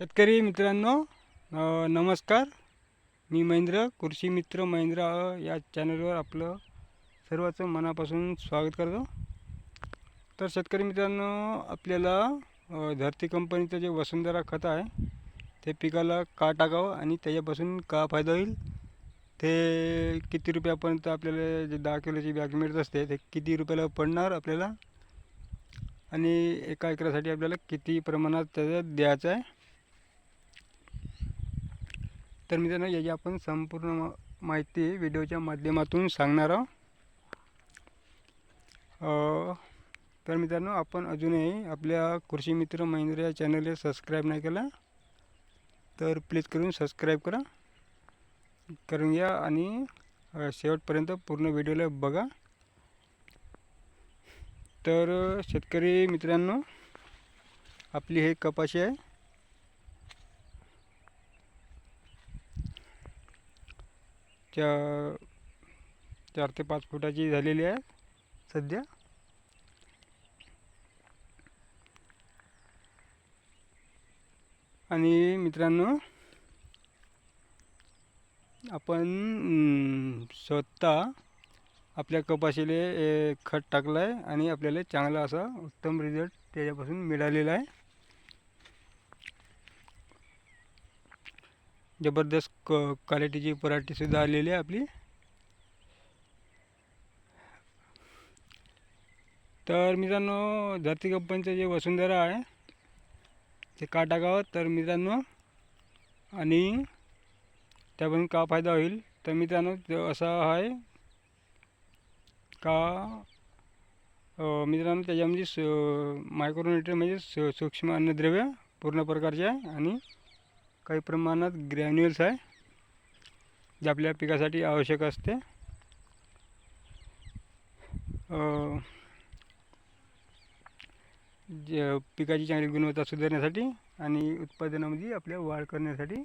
शेतकरी मित्रांनो नमस्कार. मी महेंद्र कृषी मित्र महेंद्र या चॅनलवर आपलं सर्वांचं मनापासून स्वागत करतो. तर शेतकरी मित्रांनो आपल्याला धरती कंपनीचं जे वसुंधरा खत आहे ते पिकाला का टाकावं आणि त्याच्यापासून का फायदा होईल? ते किती रुपयापर्यंत आपल्याला जे दहा किलोची बॅग मिळत असते ते किती रुपयाला पडणार आपल्याला? आणि एका एकरासाठी आपल्याला किती प्रमाणात त्याचं द्यायचं आहे? तर मित्रांनो याची आपण संपूर्ण मा- माहिती व्हिडिओच्या माध्यमातून सांगणार आहोत. तर मित्रांनो आपण अजूनही आपल्या कृषी मित्र महेंद्र या चॅनलला सबस्क्राईब नाही केला तर प्लीज करून सबस्क्राईब करा. करून घ्या आणि शेवटपर्यंत पूर्ण व्हिडिओला बघा. तर शेतकरी मित्रांनो आपली हे कपाशी आहे. चा चार ते पाच फुटाची झालेली आहे सध्या. आणि मित्रांनो आपण स्वतः आपल्या कपाशीले खत टाकलं आहे आणि आपल्याला चांगला असा उत्तम रिझल्ट त्याच्यापासून मिळालेला आहे. जबरदस्त क क्वालिटीची पराठीसुद्धा आलेली आहे आपली. तर मित्रांनो धरती कंपनीचं जे वसुंधरा आहे ते का टाकावं तर मित्रांनो आणि त्यापासून का फायदा होईल? तर मित्रांनो असा आहे का मित्रांनो त्याच्यामध्ये स मायक्रोन्युट्रिय म्हणजे सूक्ष्म अन्नद्रव्य पूर्ण प्रकारचे आहे आणि काही प्रमाणात ग्रॅन्युअल्स आहे जे आपल्या पिकासाठी आवश्यक असते. जे पिकाची चांगली गुणवत्ता सुधारण्यासाठी आणि उत्पादनामध्ये आपल्या वाढ करण्यासाठी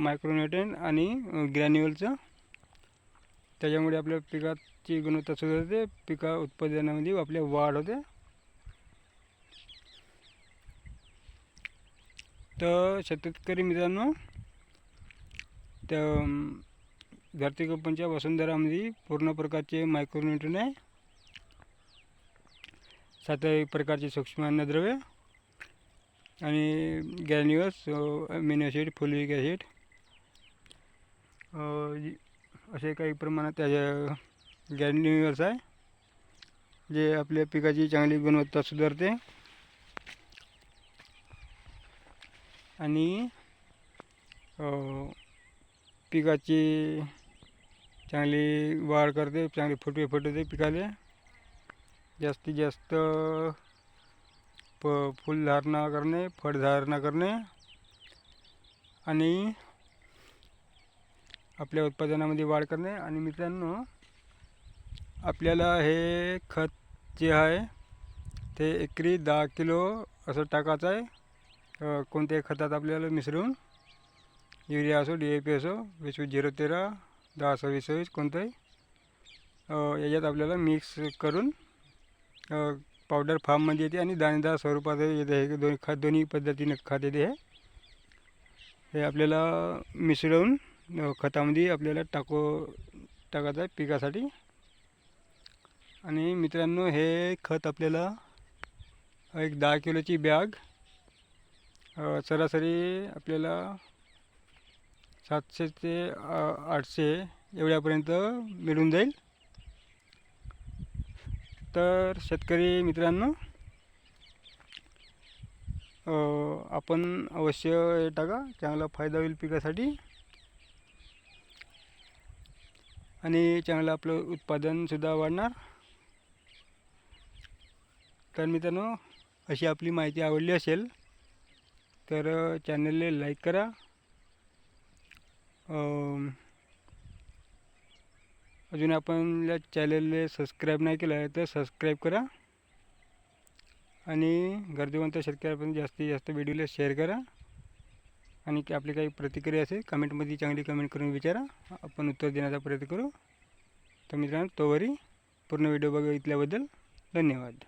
मायक्रोन्युट्रेन आणि ग्रॅन्युअलचं त्याच्यामुळे आपल्या पिकाची गुणवत्ता सुधारते पिका उत्पादनामध्ये आपल्या वाढ होते. तर शेतकरी मित्रांनो त्या धरती कंपनीच्या वसुंधरामध्ये पूर्ण प्रकारचे मायक्रोन्युट्रन आहे. सात प्रकारचे सूक्ष्म अन्नद्रव्य आणि गॅन्युअस अमिनो ॲसिड फोलिक ॲसिड असे काही प्रमाणात त्याच्या गॅन्युअस आहे जे आपल्या पिकाची चांगली गुणवत्ता सुधारते. आणि पिकाची चांगली वाढ करते चांगली फुटवे फुटवते पिकाले. जास्तीत जास्त प फुलधारणा करणे फळधारणा करणे. आणि आपल्या उत्पादनामध्ये वाढ करणे. आणि मित्रांनो आपल्याला हे खत जे आहे ते एकरी दहा किलो असं टाकायचं आहे. कोणत्याही खतात आपल्याला मिसळून युरिया असो डी ए पी असो वीसवीस झिरो तेरा दहा सव्वीस सव्वीस कोणतंही याच्यात आपल्याला मिक्स करून पावडर फार्ममध्ये येते आणि दाणेदार स्वरूपात येते. हे दोन्ही खत दोन्ही पद्धतीने खत येते हे. हे आपल्याला मिसळून खतामध्ये आपल्याला टाको टाकायचं आहे पिकासाठी. आणि मित्रांनो हे खत आपल्याला एक दहा किलोची बॅग सरासरी आपल्याला सातशे ते आठशे एवढ्यापर्यंत मिळून जाईल. तर शेतकरी मित्रांनो आपण अवश्य हे टाका. चांगला फायदा होईल पिकासाठी. आणि चांगलं आपलं उत्पादनसुद्धा वाढणार. तर मित्रांनो अशी आपली माहिती आवडली असेल तर चॅनलला लाईक करा. अजून आपण या चॅनलला सबस्क्राईब नाही केलं आहे तर सबस्क्राईब करा. आणि गरजेवंत शेतकऱ्यापर्यंत जास्तीत जास्त व्हिडिओला शेअर करा. आणि की आपली काही प्रतिक्रिया असेल कमेंटमध्ये चांगली कमेंट करून विचारा. आपण उत्तर देण्याचा प्रयत्न करू. तर मित्रांनो तोवरी पूर्ण व्हिडिओ बघितल्याबद्दल धन्यवाद.